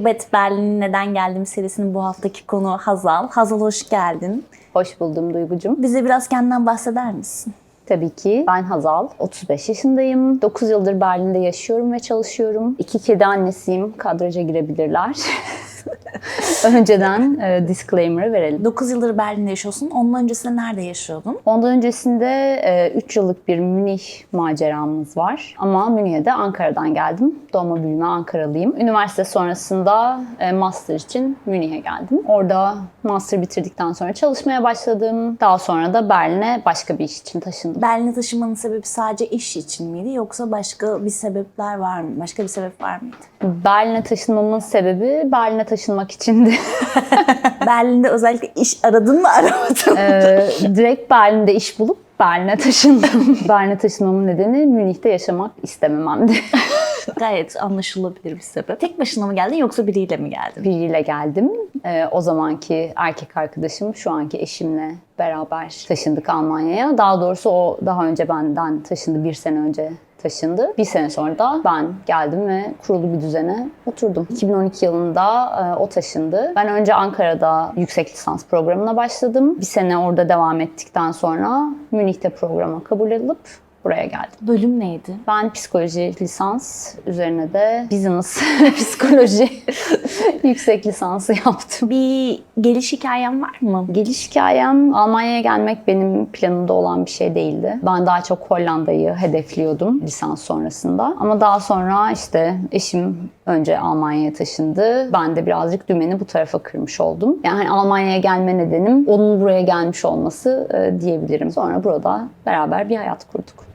Gurbet Berlin'in Neden Geldim serisinin bu haftaki konu Hazal. Hazal hoş geldin. Hoş buldum Duygucum. Bize biraz kendinden bahseder misin? Tabii ki ben Hazal, 35 yaşındayım. 9 yıldır Berlin'de yaşıyorum ve çalışıyorum. İki kedi annesiyim, kadraja girebilirler. Önceden e, disclaimer'ı verelim. 9 yıldır Berlin'de yaşıyorsun. Ondan öncesinde nerede yaşıyordun? Ondan öncesinde 3 yıllık bir Münih maceramız var. Ama Münih'e de Ankara'dan geldim. Doğma büyüme Ankaralıyım. Üniversite sonrasında e, master için Münih'e geldim. Orada master bitirdikten sonra çalışmaya başladım. Daha sonra da Berlin'e başka bir iş için taşındım. Berlin'e taşınmanın sebebi sadece iş için miydi yoksa başka bir sebepler var mı? Başka bir sebep var mıydı? Berlin'e taşınmamın sebebi Berlin'e taşınmak içindi. Berlin'de özellikle iş aradın mı aramadın mı? Ee, direkt Berlin'de iş bulup Berlin'e taşındım. Berlin'e taşınmamın nedeni Münih'te yaşamak istemememdi. Gayet anlaşılabilir bir sebep. Tek başına mı geldin yoksa biriyle mi geldin? Biriyle geldim. Ee, o zamanki erkek arkadaşım şu anki eşimle beraber taşındık Almanya'ya. Daha doğrusu o daha önce benden taşındı bir sene önce taşındı. Bir sene sonra da ben geldim ve kurulu bir düzene oturdum. 2012 yılında e, o taşındı. Ben önce Ankara'da yüksek lisans programına başladım. Bir sene orada devam ettikten sonra Münih'te programa kabul edilip buraya geldim. Bölüm neydi? Ben psikoloji lisans üzerine de business psikoloji yüksek lisansı yaptım. Bir geliş hikayen var mı? Geliş hikayem Almanya'ya gelmek benim planımda olan bir şey değildi. Ben daha çok Hollanda'yı hedefliyordum lisans sonrasında. Ama daha sonra işte eşim önce Almanya'ya taşındı. Ben de birazcık dümeni bu tarafa kırmış oldum. Yani Almanya'ya gelme nedenim onun buraya gelmiş olması e, diyebilirim. Sonra burada beraber bir hayat kurduk.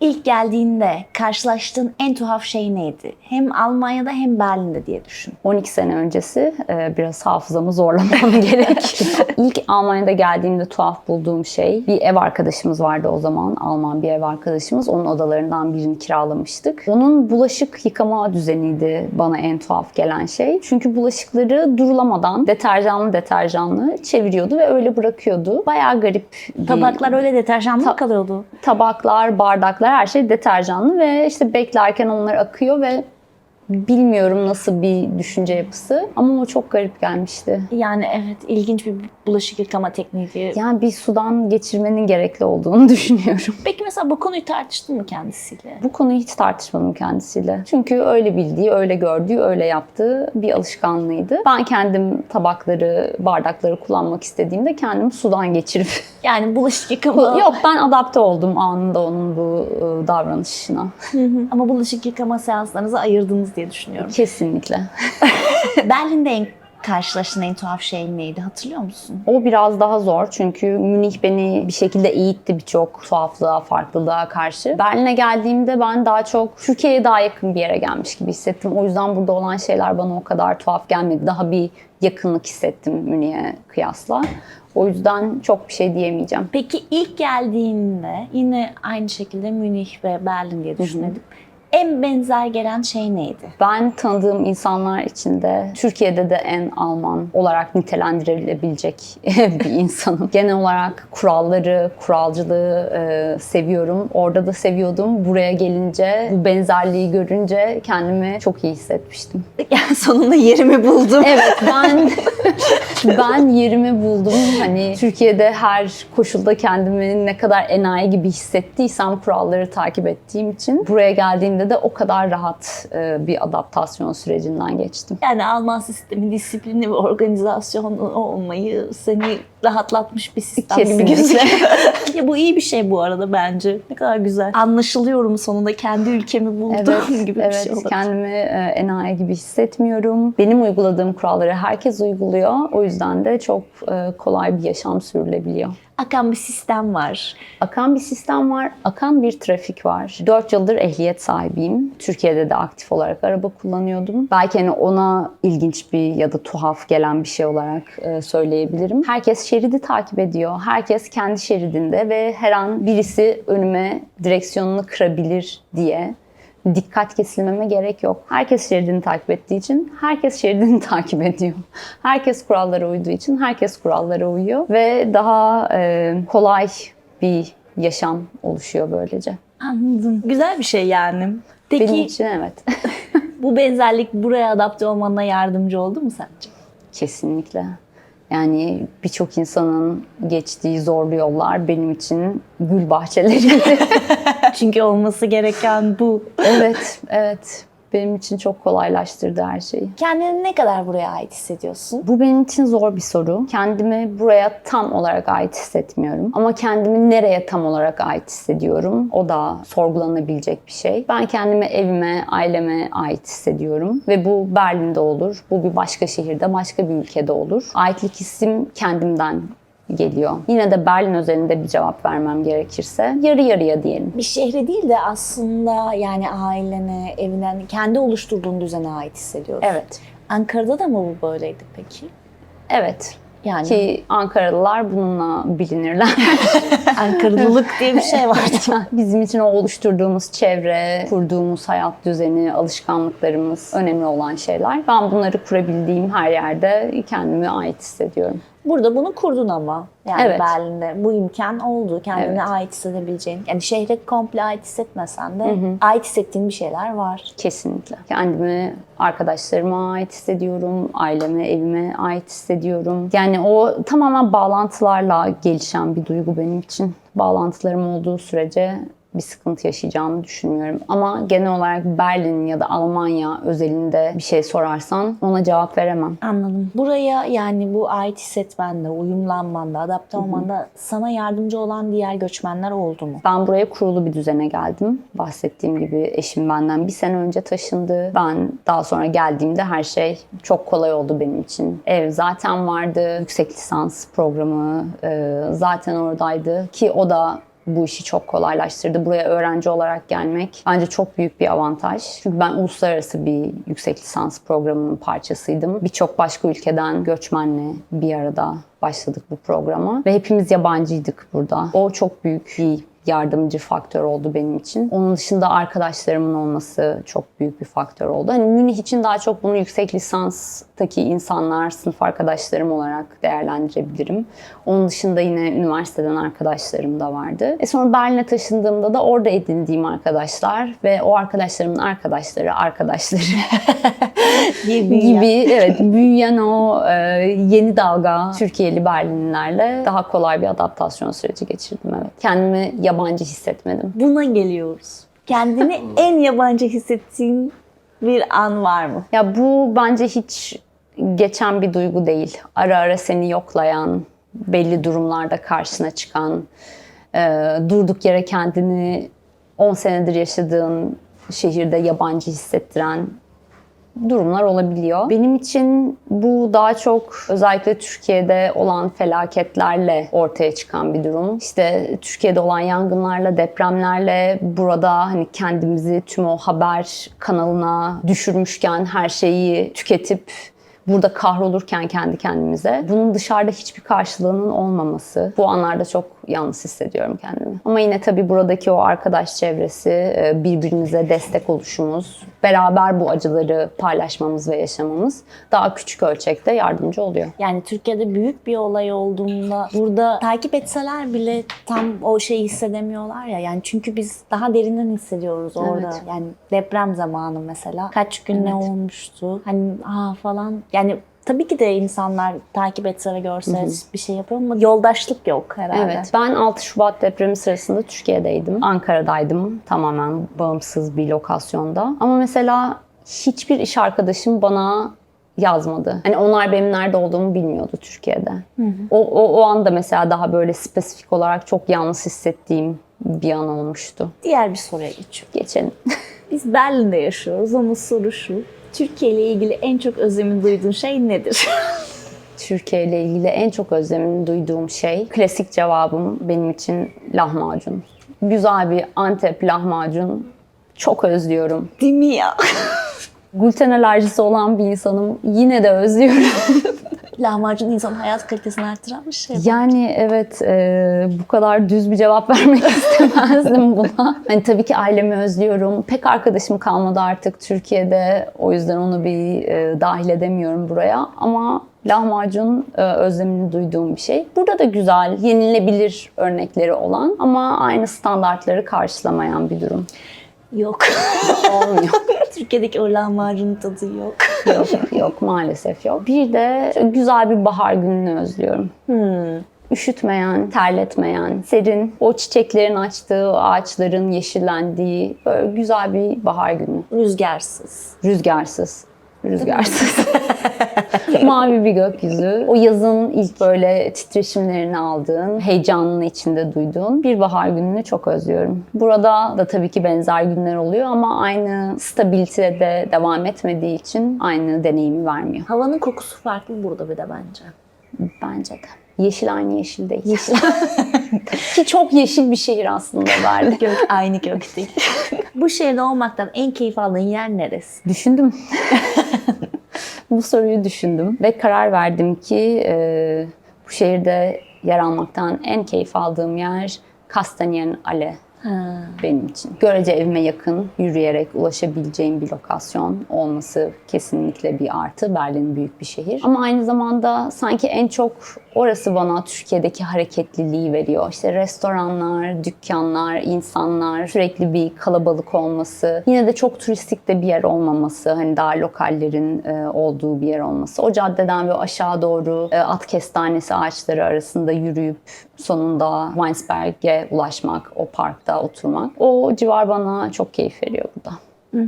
İlk geldiğinde karşılaştığın en tuhaf şey neydi? Hem Almanya'da hem Berlin'de diye düşün. 12 sene öncesi e, biraz hafızamı zorlamam gerek. İlk Almanya'da geldiğimde tuhaf bulduğum şey bir ev arkadaşımız vardı o zaman. Alman bir ev arkadaşımız. Onun odalarından birini kiralamıştık. Onun bulaşık yıkama düzeniydi bana en tuhaf gelen şey. Çünkü bulaşıkları durulamadan deterjanlı deterjanlı çeviriyordu ve öyle bırakıyordu. Bayağı garip bir... Tabaklar öyle deterjanlı mı Ta- kalıyordu? tabaklar, bardaklar her şey deterjanlı ve işte beklerken onlar akıyor ve bilmiyorum nasıl bir düşünce yapısı ama o çok garip gelmişti. Yani evet ilginç bir bulaşık yıkama tekniği. Yani bir sudan geçirmenin gerekli olduğunu düşünüyorum. Peki mesela bu konuyu tartıştın mı kendisiyle? Bu konuyu hiç tartışmadım kendisiyle. Çünkü öyle bildiği, öyle gördüğü, öyle yaptığı bir alışkanlığıydı. Ben kendim tabakları, bardakları kullanmak istediğimde kendim sudan geçirip... Yani bulaşık yıkama... Yok ben adapte oldum anında onun bu e, davranışına. Ama bulaşık yıkama seanslarınızı ayırdınız diye düşünüyorum. Kesinlikle. Berlin'de en karşılaştığın en tuhaf şey neydi hatırlıyor musun? O biraz daha zor çünkü Münih beni bir şekilde eğitti birçok tuhaflığa, farklılığa karşı. Berlin'e geldiğimde ben daha çok Türkiye'ye daha yakın bir yere gelmiş gibi hissettim. O yüzden burada olan şeyler bana o kadar tuhaf gelmedi. Daha bir yakınlık hissettim Münih'e kıyasla. O yüzden çok bir şey diyemeyeceğim. Peki ilk geldiğinde yine aynı şekilde Münih ve Berlin diye düşünelim. En benzer gelen şey neydi? Ben tanıdığım insanlar içinde Türkiye'de de en Alman olarak nitelendirilebilecek bir insanım. Genel olarak kuralları, kuralcılığı e, seviyorum. Orada da seviyordum. Buraya gelince, bu benzerliği görünce kendimi çok iyi hissetmiştim. Yani sonunda yerimi buldum. Evet ben ben yerimi buldum. Hani Türkiye'de her koşulda kendimi ne kadar enayi gibi hissettiysem kuralları takip ettiğim için buraya geldiğimde de o kadar rahat e, bir adaptasyon sürecinden geçtim. Yani Alman sistemi, disiplini ve organizasyonu olmayı seni rahatlatmış bir sistem gibi Kesinlikle. gözüküyor. ya bu iyi bir şey bu arada bence. Ne kadar güzel. Anlaşılıyorum sonunda kendi ülkemi buldum Evet, gibi bir evet. şey olabilir. Kendimi e, enayi gibi hissetmiyorum. Benim uyguladığım kuralları herkes uyguluyor. O yüzden de çok e, kolay bir yaşam sürülebiliyor. Akan bir sistem var. Akan bir sistem var, akan bir trafik var. 4 yıldır ehliyet sahibiyim. Türkiye'de de aktif olarak araba kullanıyordum. Belki hani ona ilginç bir ya da tuhaf gelen bir şey olarak e, söyleyebilirim. Herkes şeridi takip ediyor. Herkes kendi şeridinde ve her an birisi önüme direksiyonunu kırabilir diye dikkat kesilmeme gerek yok. Herkes şeridini takip ettiği için herkes şeridini takip ediyor. Herkes kurallara uyduğu için herkes kurallara uyuyor ve daha e, kolay bir yaşam oluşuyor böylece. Anladım. Güzel bir şey yani. Peki Benim için evet. Bu benzerlik buraya adapte olmana yardımcı oldu mu sence? Kesinlikle. Yani birçok insanın geçtiği zorlu yollar benim için gül bahçeleriydi. Çünkü olması gereken bu. evet, evet. Benim için çok kolaylaştırdı her şeyi. Kendini ne kadar buraya ait hissediyorsun? Bu benim için zor bir soru. Kendimi buraya tam olarak ait hissetmiyorum. Ama kendimi nereye tam olarak ait hissediyorum? O da sorgulanabilecek bir şey. Ben kendimi evime, aileme ait hissediyorum. Ve bu Berlin'de olur. Bu bir başka şehirde, başka bir ülkede olur. Aitlik hissim kendimden geliyor. Yine de Berlin özelinde bir cevap vermem gerekirse yarı yarıya diyelim. Bir şehre değil de aslında yani ailene, evinden, kendi oluşturduğun düzene ait hissediyorsun. Evet. Ankara'da da mı bu böyleydi peki? Evet. Yani Ki Ankaralılar bununla bilinirler. Ankaralılık diye bir şey var. Bizim için o oluşturduğumuz çevre, kurduğumuz hayat düzeni, alışkanlıklarımız önemli olan şeyler. Ben bunları kurabildiğim her yerde kendimi ait hissediyorum. Burada bunu kurdun ama. Yani Evet. Berlin'de bu imkan oldu. Kendine Evet. ait hissedebileceğin. Yani şehre komple ait hissetmesen de ait hissettiğin bir şeyler var. Kesinlikle. Kendimi arkadaşlarıma ait hissediyorum, aileme, evime ait hissediyorum. Yani o tamamen bağlantılarla gelişen bir duygu benim için. Bağlantılarım olduğu sürece bir sıkıntı yaşayacağımı düşünmüyorum. Ama genel olarak Berlin ya da Almanya özelinde bir şey sorarsan ona cevap veremem. Anladım. Buraya yani bu ait hissetmende, uyumlanmanda, adapte olmanda sana yardımcı olan diğer göçmenler oldu mu? Ben buraya kurulu bir düzene geldim. Bahsettiğim gibi eşim benden bir sene önce taşındı. Ben daha sonra geldiğimde her şey çok kolay oldu benim için. Ev zaten vardı. Yüksek lisans programı e, zaten oradaydı. Ki o da bu işi çok kolaylaştırdı. Buraya öğrenci olarak gelmek bence çok büyük bir avantaj. Çünkü ben uluslararası bir yüksek lisans programının parçasıydım. Birçok başka ülkeden göçmenle bir arada başladık bu programa ve hepimiz yabancıydık burada. O çok büyük bir yardımcı faktör oldu benim için. Onun dışında arkadaşlarımın olması çok büyük bir faktör oldu. Hani Münih için daha çok bunu yüksek lisanstaki insanlar, sınıf arkadaşlarım olarak değerlendirebilirim. Onun dışında yine üniversiteden arkadaşlarım da vardı. E sonra Berlin'e taşındığımda da orada edindiğim arkadaşlar ve o arkadaşlarımın arkadaşları, arkadaşları büyüyen. gibi evet büyüyen o e, yeni dalga Türkiye'li Berlinlilerle daha kolay bir adaptasyon süreci geçirdim evet. Kendimi yabancı hissetmedim. Buna geliyoruz. Kendini en yabancı hissettiğin bir an var mı? Ya bu bence hiç geçen bir duygu değil. Ara ara seni yoklayan, belli durumlarda karşına çıkan, e, durduk yere kendini 10 senedir yaşadığın şehirde yabancı hissettiren durumlar olabiliyor. Benim için bu daha çok özellikle Türkiye'de olan felaketlerle ortaya çıkan bir durum. İşte Türkiye'de olan yangınlarla, depremlerle burada hani kendimizi tüm o haber kanalına düşürmüşken her şeyi tüketip burada kahrolurken kendi kendimize bunun dışarıda hiçbir karşılığının olmaması bu anlarda çok yalnız hissediyorum kendimi. Ama yine tabii buradaki o arkadaş çevresi, e, birbirimize destek oluşumuz, beraber bu acıları paylaşmamız ve yaşamamız daha küçük ölçekte yardımcı oluyor. Yani Türkiye'de büyük bir olay olduğunda burada takip etseler bile tam o şeyi hissedemiyorlar ya. Yani çünkü biz daha derinden hissediyoruz orada. Evet. Yani deprem zamanı mesela. Kaç gün ne Evet. olmuştu? Hani ha falan. Yani tabii ki de insanlar takip etse ve görse bir şey yapıyor ama yoldaşlık yok herhalde. Evet. Ben 6 Şubat depremi sırasında Türkiye'deydim. Ankara'daydım. Tamamen bağımsız bir lokasyonda. Ama mesela hiçbir iş arkadaşım bana yazmadı. Hani onlar benim nerede olduğumu bilmiyordu Türkiye'de. O, o, o anda mesela daha böyle spesifik olarak çok yalnız hissettiğim bir an olmuştu. Diğer bir soruya geçiyorum. Geçelim. Biz Berlin'de yaşıyoruz ama soru şu. Türkiye ile ilgili en çok özlemi duyduğun şey nedir? Türkiye ile ilgili en çok özlemini duyduğum şey, klasik cevabım benim için lahmacun. Güzel bir Antep lahmacun çok özlüyorum. Değil mi ya? Gluten alerjisi olan bir insanım. Yine de özlüyorum. Lahmacun insanın hayat kalitesini artıran bir şey. yani evet e, bu kadar düz bir cevap vermek istemezdim buna. Hani tabii ki ailemi özlüyorum. Pek arkadaşım kalmadı artık Türkiye'de. O yüzden onu bir e, dahil edemiyorum buraya. Ama lahmacun e, özlemini duyduğum bir şey. Burada da güzel, yenilebilir örnekleri olan ama aynı standartları karşılamayan bir durum. Yok. Olmuyor. Türkiye'deki o lahmacun tadı yok. Yok, yok maalesef yok. Bir de güzel bir bahar gününü özlüyorum. Hmm. Üşütmeyen, terletmeyen, serin, o çiçeklerin açtığı, ağaçların yeşillendiği böyle güzel bir bahar günü. Rüzgarsız. Rüzgarsız. Rüzgarsız. Mavi bir gökyüzü. O yazın ilk böyle titreşimlerini aldığın, heyecanını içinde duyduğun bir bahar gününü çok özlüyorum. Burada da tabii ki benzer günler oluyor ama aynı stabilitede devam etmediği için aynı deneyimi vermiyor. Havanın kokusu farklı burada bir de bence. Bence de. Yeşil aynı yeşil değil. Yeşil. Ki çok yeşil bir şehir aslında Berlin. Gök aynı gök değil. Bu şehirde olmaktan en keyif aldığın yer neresi? Düşündüm. bu soruyu düşündüm ve karar verdim ki e, bu şehirde yer almaktan en keyif aldığım yer Kastanyen Ale Ha. benim için. Görece evime yakın, yürüyerek ulaşabileceğim bir lokasyon olması kesinlikle bir artı. Berlin büyük bir şehir. Ama aynı zamanda sanki en çok orası bana Türkiye'deki hareketliliği veriyor. İşte restoranlar, dükkanlar, insanlar, sürekli bir kalabalık olması. Yine de çok turistik de bir yer olmaması. Hani daha lokallerin e, olduğu bir yer olması. O caddeden ve aşağı doğru e, at kestanesi ağaçları arasında yürüyüp sonunda Weinsberg'e ulaşmak, o parkta oturmak. O civar bana çok keyif veriyor burada.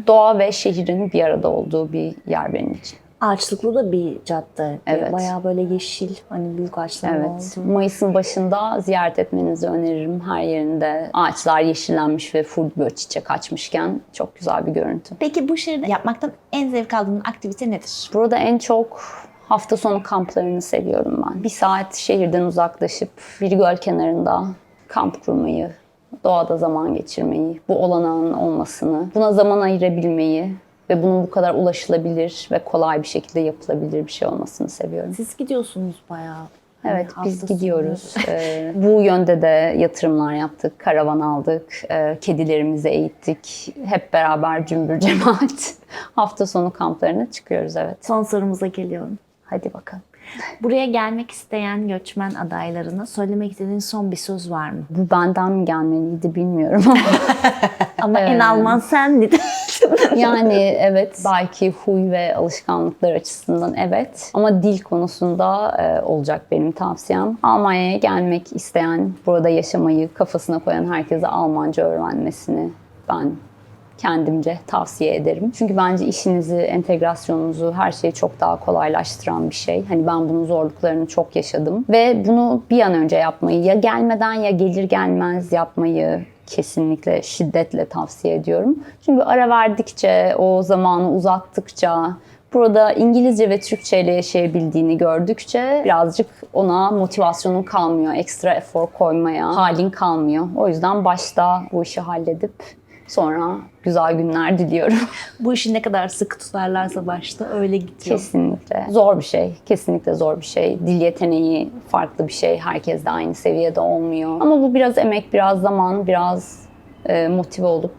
Doğa ve şehrin bir arada olduğu bir yer benim için. Ağaçlıklı da bir cadde. Evet. Bayağı böyle yeşil, hani büyük ağaçlar Evet. oldu. Mayıs'ın başında ziyaret etmenizi öneririm. Her yerinde ağaçlar yeşillenmiş ve full böyle çiçek açmışken çok güzel bir görüntü. Peki bu şehirde yapmaktan en zevk aldığın aktivite nedir? Burada en çok hafta sonu kamplarını seviyorum ben. Bir saat şehirden uzaklaşıp bir göl kenarında kamp kurmayı, doğada zaman geçirmeyi, bu olanağın olmasını, buna zaman ayırabilmeyi ve bunun bu kadar ulaşılabilir ve kolay bir şekilde yapılabilir bir şey olmasını seviyorum. Siz gidiyorsunuz bayağı. Hani Evet hafta biz gidiyoruz. Ee, bu yönde de yatırımlar yaptık, karavan aldık, e, kedilerimizi eğittik. Hep beraber cümbür cemaat hafta sonu kamplarına çıkıyoruz evet. Son sorumuza geliyorum. Hadi bakalım. Buraya gelmek isteyen göçmen adaylarına söylemek istediğin son bir söz var mı? Bu benden mi gelmeliydi bilmiyorum ama Ama en Ee, Alman sendin. yani evet belki huy ve alışkanlıklar açısından evet ama dil konusunda e, olacak benim tavsiyem. Almanya'ya gelmek isteyen, burada yaşamayı kafasına koyan herkese Almanca öğrenmesini ben kendimce tavsiye ederim. Çünkü bence işinizi, entegrasyonunuzu, her şeyi çok daha kolaylaştıran bir şey. Hani ben bunun zorluklarını çok yaşadım ve bunu bir an önce yapmayı ya gelmeden ya gelir gelmez yapmayı kesinlikle şiddetle tavsiye ediyorum. Çünkü ara verdikçe, o zamanı uzattıkça, burada İngilizce ve Türkçe ile yaşayabildiğini gördükçe birazcık ona motivasyonun kalmıyor. Ekstra efor koymaya halin kalmıyor. O yüzden başta bu işi halledip sonra güzel günler diliyorum. bu işi ne kadar sıkı tutarlarsa başta öyle gidiyor. Kesinlikle. Zor bir şey. Kesinlikle zor bir şey. Dil yeteneği farklı bir şey. Herkes de aynı seviyede olmuyor. Ama bu biraz emek, biraz zaman, biraz e, motive olup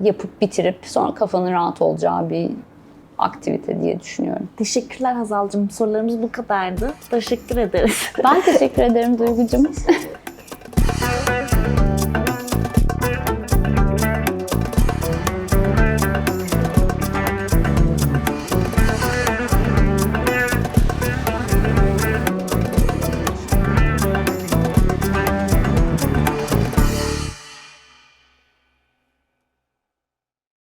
yapıp bitirip sonra kafanın rahat olacağı bir aktivite diye düşünüyorum. Teşekkürler Hazal'cığım. Sorularımız bu kadardı. Teşekkür ederiz. Ben teşekkür ederim Duygucuğum.